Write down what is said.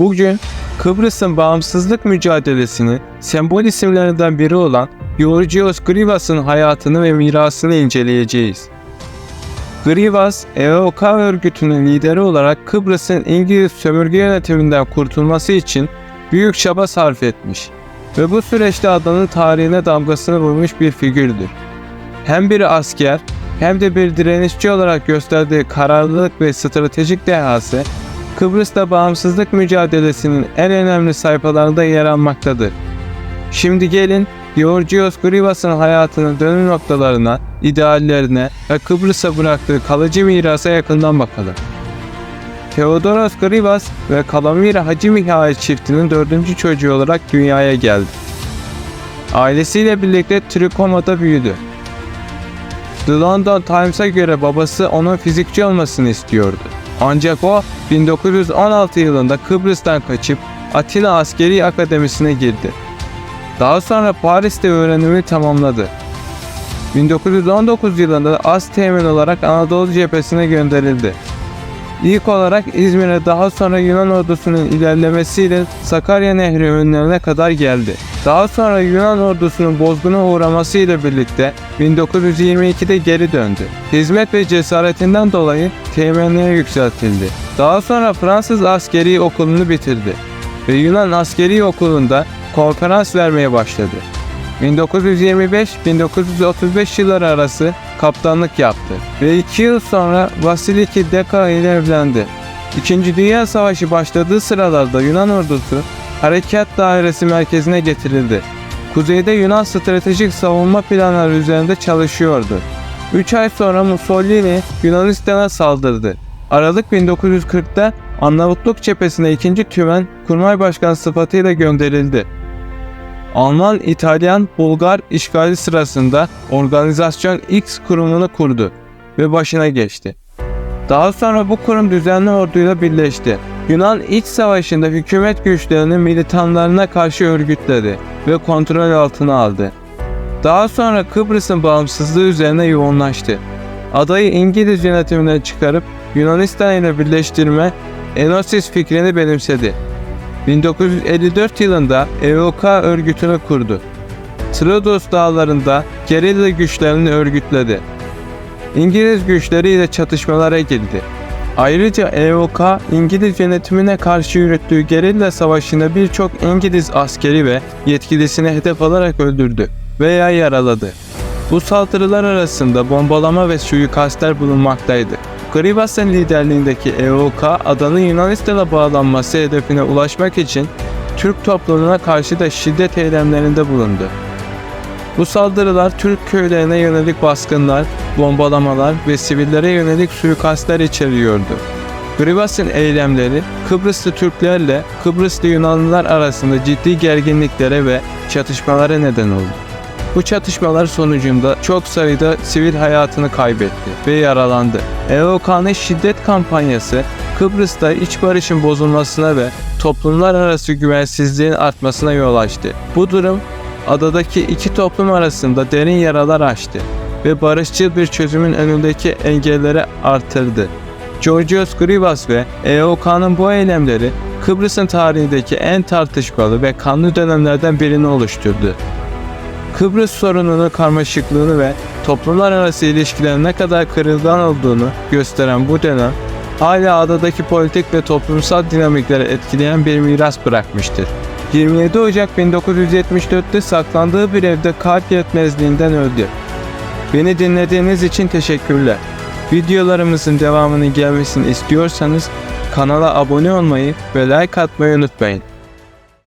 Bugün Kıbrıs'ın bağımsızlık mücadelesini sembol isimlerinden biri olan Georgios Grivas'ın hayatını ve mirasını inceleyeceğiz. Grivas, EOK örgütünün lideri olarak Kıbrıs'ın İngiliz sömürge yönetiminden kurtulması için büyük çaba sarf etmiş ve bu süreçte adanın tarihine damgasını vurmuş bir figürdür. Hem bir asker hem de bir direnişçi olarak gösterdiği kararlılık ve stratejik dehası Kıbrıs'ta bağımsızlık mücadelesinin en önemli sayfalarında yer almaktadır. Şimdi gelin Georgios Grivas'ın hayatının dönüm noktalarına, ideallerine ve Kıbrıs'a bıraktığı kalıcı mirasa yakından bakalım. Theodoros Grivas ve Kalamira Hacı Mihail çiftinin dördüncü çocuğu olarak dünyaya geldi. Ailesiyle birlikte Trikoma'da büyüdü. The London Times'a göre babası onun fizikçi olmasını istiyordu. Ancak o 1916 yılında Kıbrıs'tan kaçıp Atina Askeri Akademisi'ne girdi. Daha sonra Paris'te öğrenimi tamamladı. 1919 yılında az teğmen olarak Anadolu cephesine gönderildi. İlk olarak İzmir'e daha sonra Yunan ordusunun ilerlemesiyle Sakarya Nehri önlerine kadar geldi. Daha sonra Yunan ordusunun bozguna uğramasıyla birlikte 1922'de geri döndü. Hizmet ve cesaretinden dolayı teğmenliğe yükseltildi. Daha sonra Fransız askeri okulunu bitirdi ve Yunan askeri okulunda konferans vermeye başladı. 1925-1935 yılları arası kaptanlık yaptı ve 2 yıl sonra Vasiliki Deka ile evlendi. İkinci Dünya Savaşı başladığı sıralarda Yunan ordusu harekat dairesi merkezine getirildi. Kuzeyde Yunan stratejik savunma planları üzerinde çalışıyordu. 3 ay sonra Mussolini Yunanistan'a saldırdı. Aralık 1940'da Arnavutluk cephesine 2. Tümen Kurmay Başkanı sıfatıyla gönderildi. Alman, İtalyan, Bulgar işgali sırasında Organizasyon X kurumunu kurdu ve başına geçti. Daha sonra bu kurum düzenli orduyla birleşti. Yunan İç Savaşı'nda hükümet güçlerini militanlarına karşı örgütledi ve kontrol altına aldı. Daha sonra Kıbrıs'ın bağımsızlığı üzerine yoğunlaştı. Adayı İngiliz yönetiminden çıkarıp Yunanistan ile birleştirme Enosis fikrini benimsedi. 1954 yılında EOK örgütünü kurdu. Troodos dağlarında gerilla güçlerini örgütledi. İngiliz güçleriyle çatışmalara girdi. Ayrıca EOK, İngiliz yönetimine karşı yürüttüğü gerilla savaşında birçok İngiliz askeri ve yetkilisini hedef alarak öldürdü veya yaraladı. Bu saldırılar arasında bombalama ve suikastler bulunmaktaydı. Grivas'ın liderliğindeki EOK, adanın Yunanistan'a bağlanması hedefine ulaşmak için Türk toplumuna karşı da şiddet eylemlerinde bulundu. Bu saldırılar Türk köylerine yönelik baskınlar, bombalamalar ve sivillere yönelik suikastler içeriyordu. Grivas'ın eylemleri Kıbrıslı Türklerle Kıbrıslı Yunanlılar arasında ciddi gerginliklere ve çatışmalara neden oldu. Bu çatışmalar sonucunda çok sayıda sivil hayatını kaybetti ve yaralandı. EOK'nın şiddet kampanyası Kıbrıs'ta iç barışın bozulmasına ve toplumlar arası güvensizliğin artmasına yol açtı. Bu durum adadaki iki toplum arasında derin yaralar açtı ve barışçıl bir çözümün önündeki engelleri artırdı. Georgios Grivas ve EOK'nın bu eylemleri Kıbrıs'ın tarihindeki en tartışmalı ve kanlı dönemlerden birini oluşturdu. Kıbrıs sorununun karmaşıklığını ve toplumlar arası ilişkilerin ne kadar kırılgan olduğunu gösteren bu dönem, hala adadaki politik ve toplumsal dinamikleri etkileyen bir miras bırakmıştır. 27 Ocak 1974'te saklandığı bir evde kalp yetmezliğinden öldü. Beni dinlediğiniz için teşekkürler. Videolarımızın devamının gelmesini istiyorsanız kanala abone olmayı ve like atmayı unutmayın.